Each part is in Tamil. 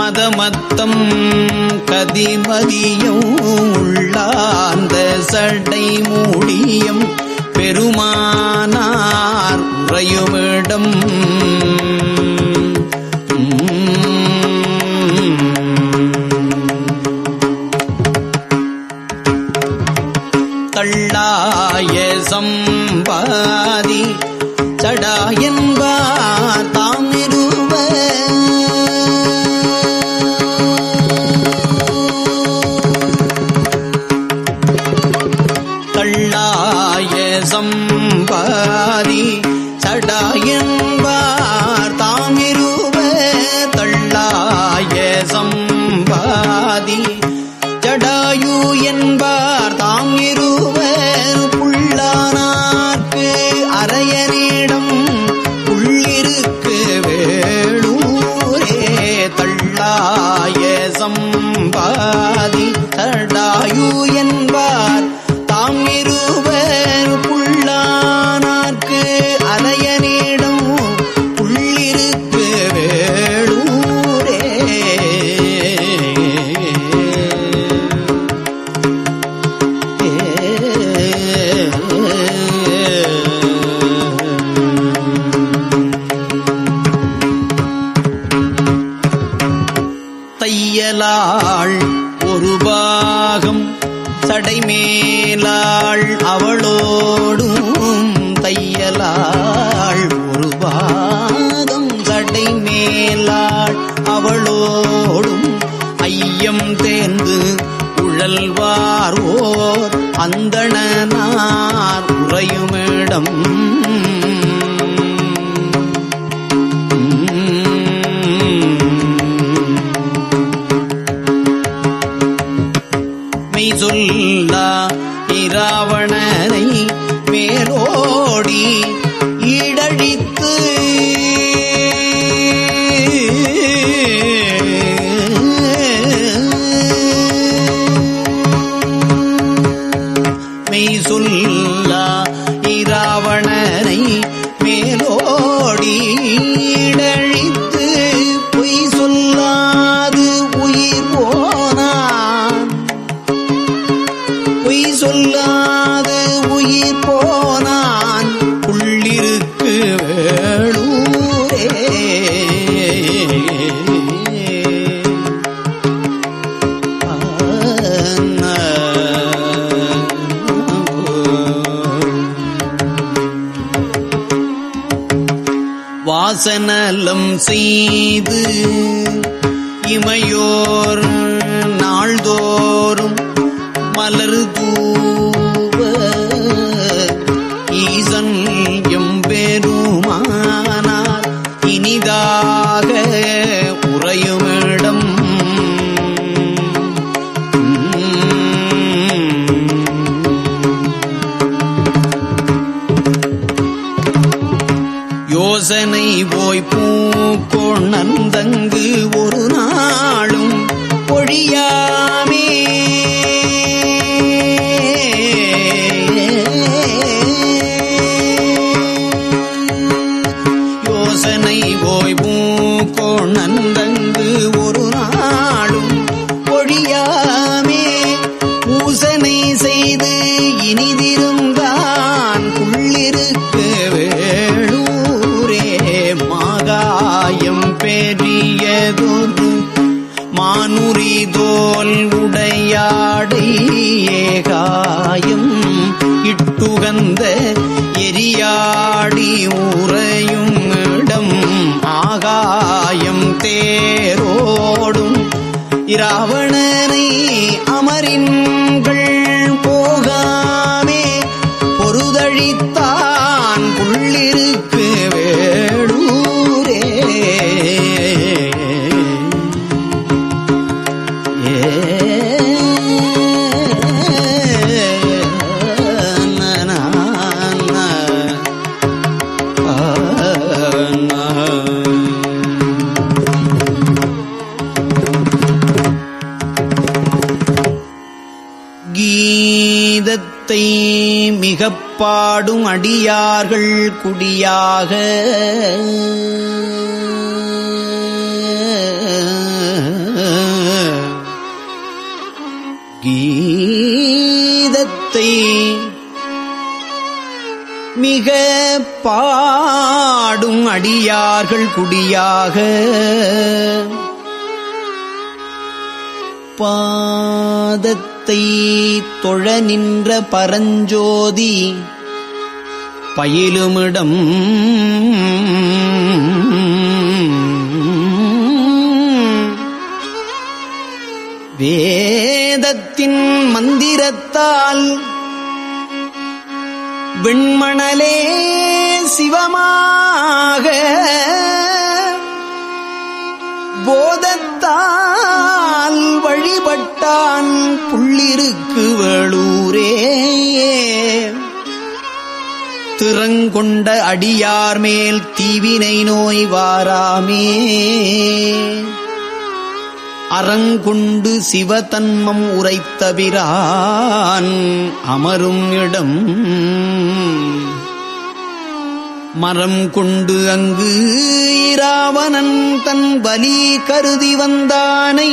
மதமத்தம் கதிமதியம் உள்ளார்ந்த சடை மூடியம் பெருமானார் உறையுமிடம் மேலாள் அவளோடும் தையலாள் ஒரு பாகம் தடை மேலாள் அவளோடும் ஐயம் தேர்ந்து உழல்வார் அந்தணனார் உறையுமிடம் நலம் செய்து இமையோர் நாள்தோறும் மலர் தூவ பூக்கொணர்ந்தங்கு ஒரு நாளும் பொழியாமே. யோசனை போய் பூக்கொணர்ந்தங்கு அடியார்கள் குடியாக. கீதத்தை மிக பாடும் அடியார்கள் குடியாக. பாதத்தை தொழ நின்ற பரஞ்சோதி பயிலுமிடம். வேதத்தின் மந்திரத்தால் விண்மணலே சிவமாக போதத்தால் வழிபட்டான் புள்ளிருக்கு வேளூரே திறங்கொண்ட அடியார் மேல் தீவினை நோய் வாராமே அறங்குண்டு சிவதன்மம் உரைத்தபிரான் அமரும் இடம். மரம் கொண்டு அங்கு இராவணன் தன் வலி கருதி வந்தானை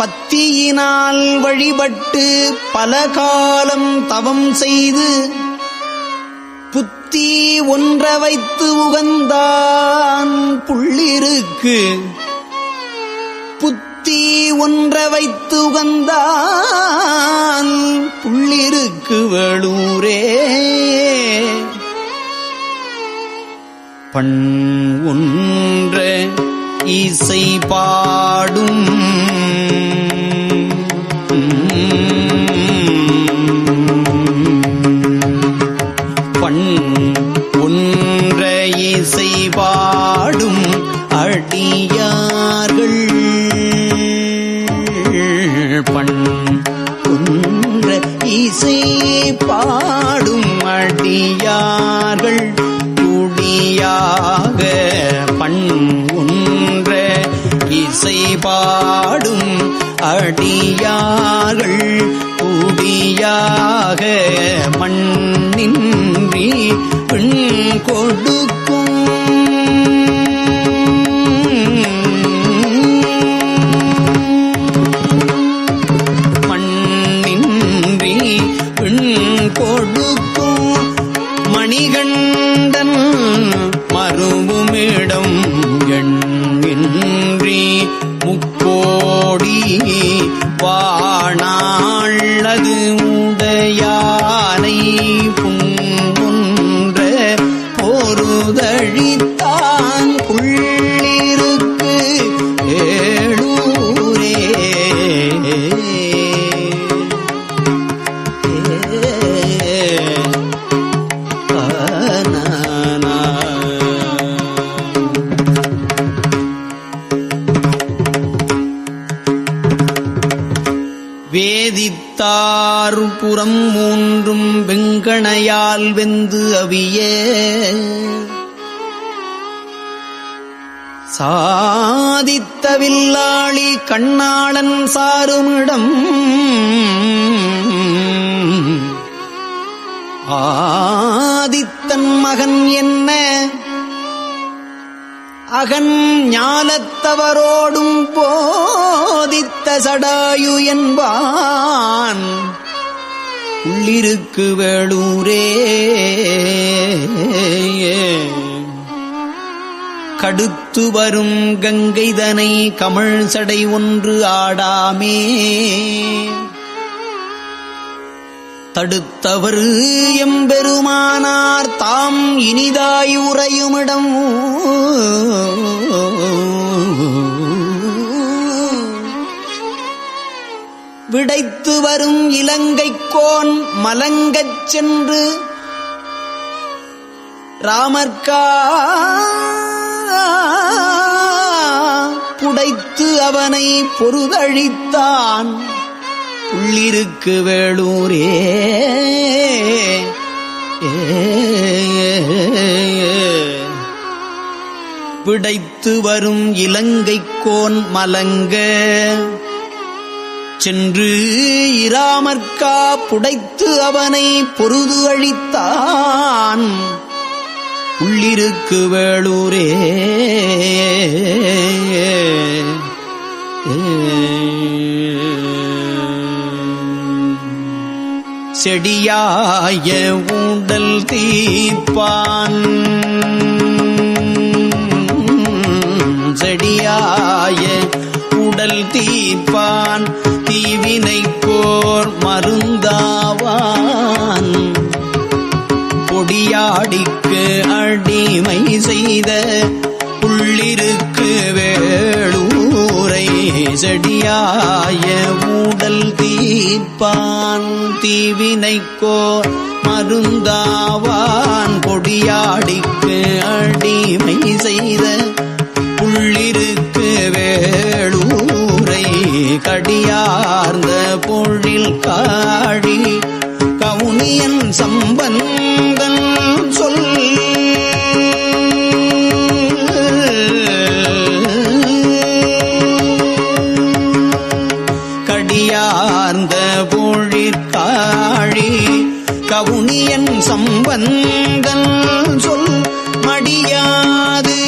பத்தியினால் வழிபட்டு பல காலம் தவம் செய்து புத்தி ஒன்ற வைத்து உகந்தான் புள்ளிருக்கு. புத்தி ஒன்ற வைத்து உகந்தான் புள்ளிருக்கு வேளூரே. பண் ஒன்ற இசை பாடும் அடியார்கள் பண் குன்ற இசை பாடும் அடியார்கள். குடியாக பண் குன்ற இசை பாடும் அடியார்கள். குடியாக மண்ணின்றி பெண் கொடுக்க தன் மகன் என்ன? அகன் ஞானத்தவரோடும் போதித்த சடாயு என்பான். உள்ளிருக்கு வேளூரே. கடுத்து வரும் கங்கைதனை கமழ் சடை ஒன்று ஆடாமே. தடுத்தவர் எம்பெருமானார் தாம் இனிதாயுறையுமிடம். விடைத்து வரும் இலங்கைக்கோன் மலங்கச் சென்று ராமர்கா புடைத்து அவனை பொருதழித்தான். உள்ளிருக்கு வேளூரே. பிடைத்து வரும் இலங்கைக்கோன் மலங்க. சென்று இராமற்கா புடைத்து அவனை பொருது அழித்தான். உள்ளிருக்கு வேளூரே. செடியாய ஊடல் தீப்பான் செடியாய உடல் தீப்பான் தீவினை போர் மருந்தாவான். பொடியாடிக்கு அடிமை செய்த உள்ளிருக்கு வேளூர் செடியாய ஊடல் தீப்பான் தீவினைக்கோ மருந்தாவான் பொடியாடிக்கு அடிமை செய்த உள்ளிருக்கு வேளூரை கடியார்ந்த பொழில் காடி கவுனியன் சம்பந்தன் என் சம்பந்தன் சொல் மடியாது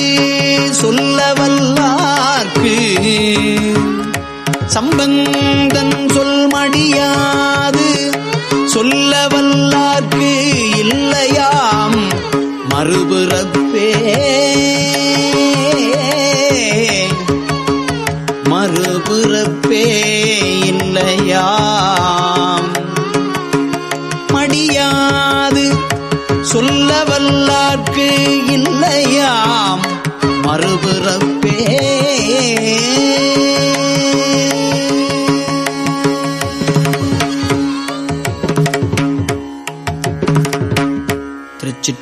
சொல்லவல்லார்க்கு. சம்பந்த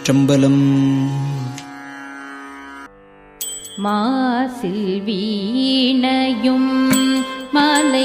திருச்சிற்றம்பலம் மாசில் வீணையும் மாலை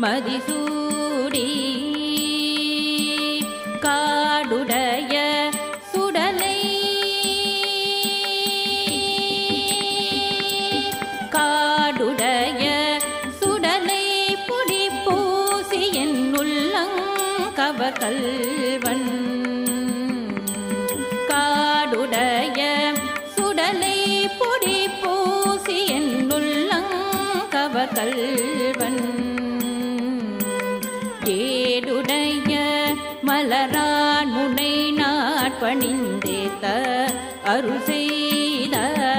மதிசூடி செய்த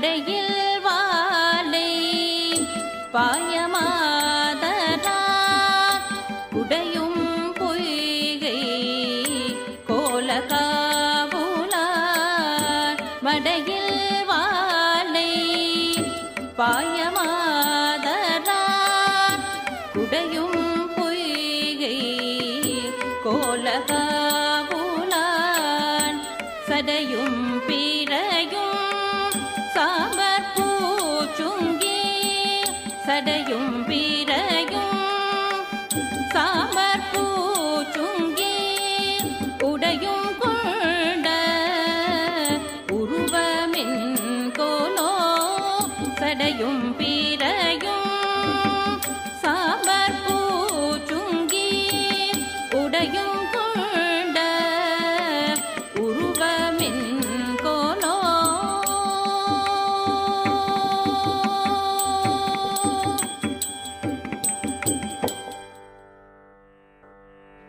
நடையில் வாழை பாயமாதரா உடையும் பொய்கை கோலகாபுலார் மடையில் வாழை பாயமாதரா உடையும் பொய்கை கோலகா சடையும்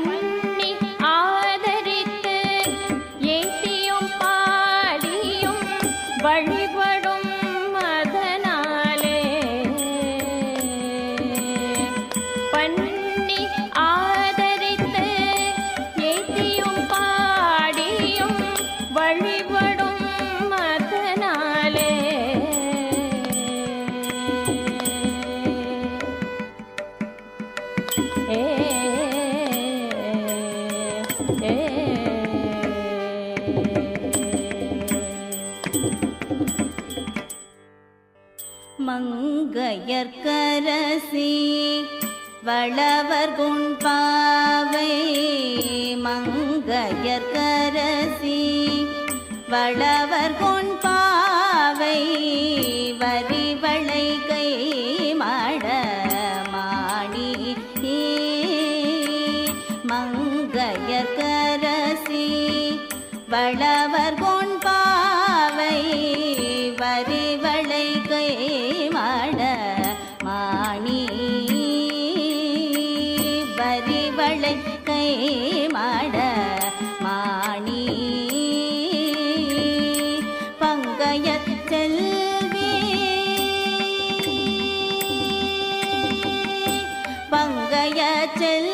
one. அரசி வளவர் குண்பாவை மங்கையர்கரசி வளவர் குண்பாவை வர चल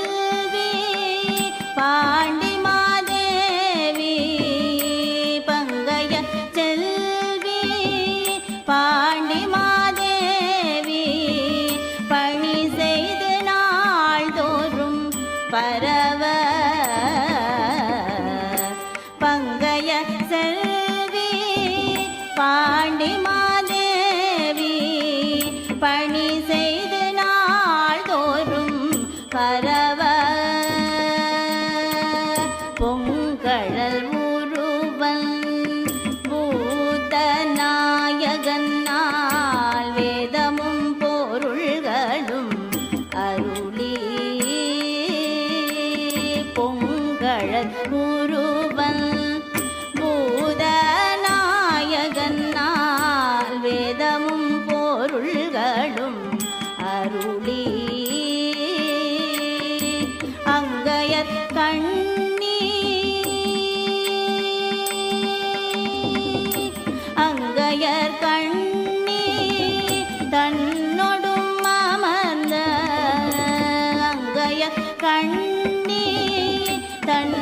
கடல் முருவல் கண்ணே தன்